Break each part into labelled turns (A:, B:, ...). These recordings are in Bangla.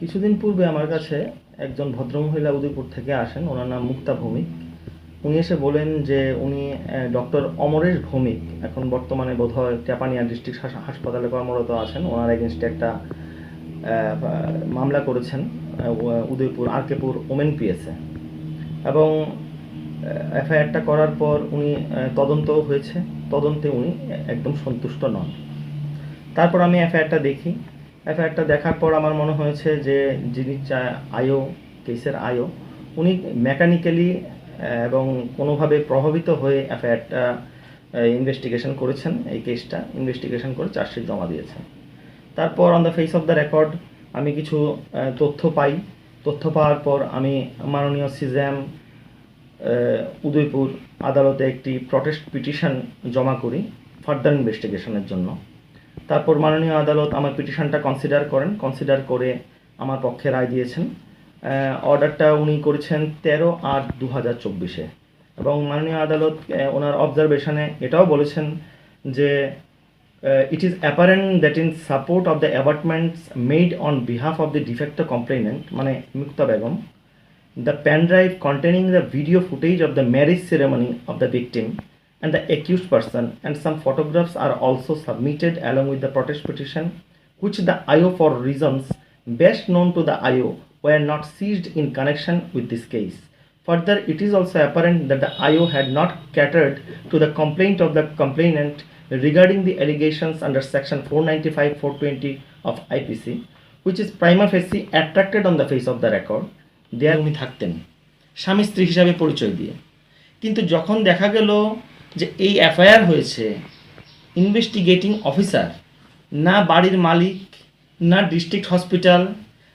A: কিছুদিন পূর্বে আমার কাছে একজন ভদ্রমহিলা উদয়পুর থেকে আসেন, ওনার নাম মুক্তা ভৌমিক। উনি এসে বলেন যে উনি ডক্টর অমরেশ ভৌমিক, এখন বর্তমানে বোধহয় টেপানিয়া ডিস্ট্রিক্ট হাসপাতালে কর্মরত আছেন। ওনার এগেনস্টে একটা মামলা করেছেন উদয়পুর, আরকেপুর ওমেন পিএসে এবং এফআইআরটা করার পর উনি তদন্ত হয়েছে। তদন্তে উনি একদম সন্তুষ্ট নন। তারপর আমি এফআইআরটা দেখি। এফআইআরটা দেখার পর আমার মনে হয়েছে যে যিনি আয়ো কেসের আয়ো উনি মেকানিক্যালি এবং কোনোভাবে প্রভাবিত হয়ে এফআইআরটা ইনভেস্টিগেশন করেছেন, এই কেসটা ইনভেস্টিগেশন করে চার্জশিট জমা দিয়েছেন। তারপর on the face of the record আমি কিছু তথ্য পাই। তথ্য পাওয়ার পর আমি মাননীয় সিজ্যাম উদয়পুর আদালতে একটি প্রটেস্ট পিটিশন জমা করি ফার্দার ইনভেস্টিগেশনের জন্য। তারপর মাননীয় আদালত আমার পিটিশনটা কনসিডার করেন কনসিডার করে আমার পক্ষে রায় দিয়েছেন। অর্ডারটা উনি করেছেন তেরো আট দু হাজার চব্বিশে। এবং মাননীয় আদালত ওনার অবজারভেশনে এটাও বলেছেন যে it is apparent that in support of the abetments made on behalf of the de facto complainant মানে Mukta Begum, the pen drive containing the video footage of the marriage ceremony of the victim and the accused person and some photographs are also submitted along with the protest petition which the IO for reasons best known to the IO were not seized in connection with this case. Further, it is also apparent that the IO had not catered to the complaint of the complainant regarding the allegations under section 495-420 of IPC, which is prima facie attracted on the face of the record. There উনি থাকতেন স্বামী স্ত্রী হিসাবে পরিচয় দিয়ে কিন্তু যখন দেখা গেল যে এই এফআইআর হয়েছে ইনভেস্টিগেটিং অফিসার না বাড়ির মালিক, না ডিস্ট্রিক্ট হসপিটাল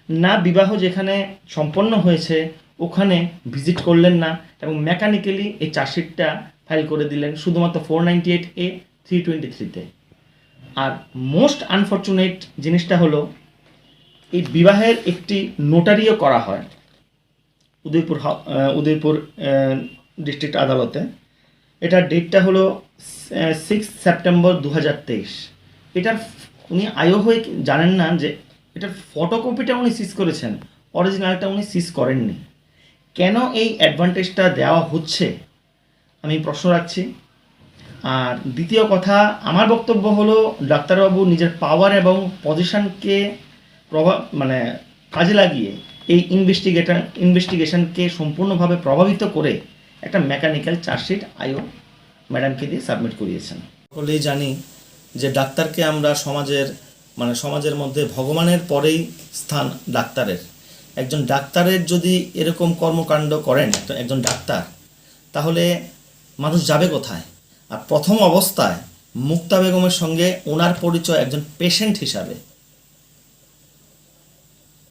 A: না বিবাহ যেখানে সম্পন্ন হয়েছে, ওখানে ভিজিট করলেন না এবং মেকানিক্যালি এই চার্জশিটটা ফাইল করে দিলেন শুধুমাত্র four ninety eight A three twenty থ্রিতে আর মোস্ট আনফর্চুনেট জিনিসটা হলো, এই বিবাহের একটি নোটারিও করা হয়, উদয়পুর উদয়পুর ডিস্ট্রিক্ট আদালতে। এটার ডেটটা হলো সিক্স সেপ্টেম্বর দু হাজার তেইশ। এটার উনি আয়ো হয়ে জানেন না যে এটার ফটোকপিটা উনি সিজ করেছেন। অরিজিনালটা উনি সিজ করেননি। কেন এই অ্যাডভান্টেজটা দেওয়া হচ্ছে? আমি প্রশ্ন রাখছি। আর দ্বিতীয় কথা, আমার বক্তব্য হলো, ডাক্তারবাবু নিজের পাওয়ার এবং পজিশনকে প্রভাব মানে কাজে লাগিয়ে এই ইনভেস্টিগেটর ইনভেস্টিগেশনকে সম্পূর্ণভাবে প্রভাবিত করে একটা মেকানিক্যাল চার্জশিট আয়ো ম্যাডামকে দিয়ে সাবমিট করিয়েছেন। সকলেই জানি যে ডাক্তারকে আমরা সমাজের মানে সমাজের মধ্যে ভগবানের পরেই স্থান ডাক্তারের। একজন ডাক্তারের যদি এরকম কর্মকাণ্ড করেন একজন ডাক্তার, তাহলে মানুষ যাবে কোথায়? আর প্রথম অবস্থায় মুক্তা বেগমের সঙ্গে ওনার পরিচয় একজন পেশেন্ট হিসাবে